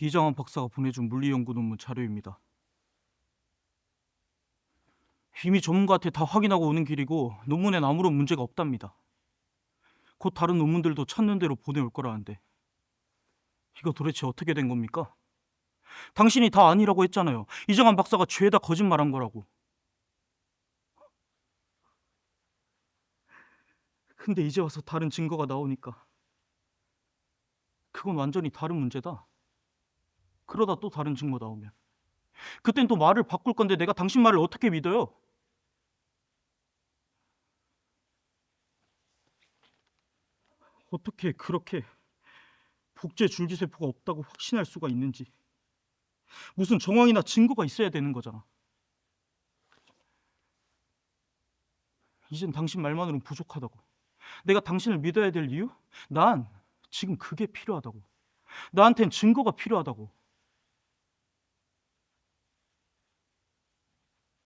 이장한 박사가 보내준 물리연구 논문 자료입니다. 이미 전문가한테 다 확인하고 오는 길이고 논문엔 아무런 문제가 없답니다. 곧 다른 논문들도 찾는 대로 보내올 거라는데 이거 도대체 어떻게 된 겁니까? 당신이 다 아니라고 했잖아요. 이정한 박사가 죄다 거짓말한 거라고. 근데 이제 와서 다른 증거가 나오니까 그건 완전히 다른 문제다. 그러다 또 다른 증거 나오면 그땐 또 말을 바꿀 건데 내가 당신 말을 어떻게 믿어요? 어떻게 그렇게 복제 줄기세포가 없다고 확신할 수가 있는지 무슨 정황이나 증거가 있어야 되는 거잖아. 이젠 당신 말만으로는 부족하다고. 내가 당신을 믿어야 될 이유? 난 지금 그게 필요하다고. 나한텐 증거가 필요하다고.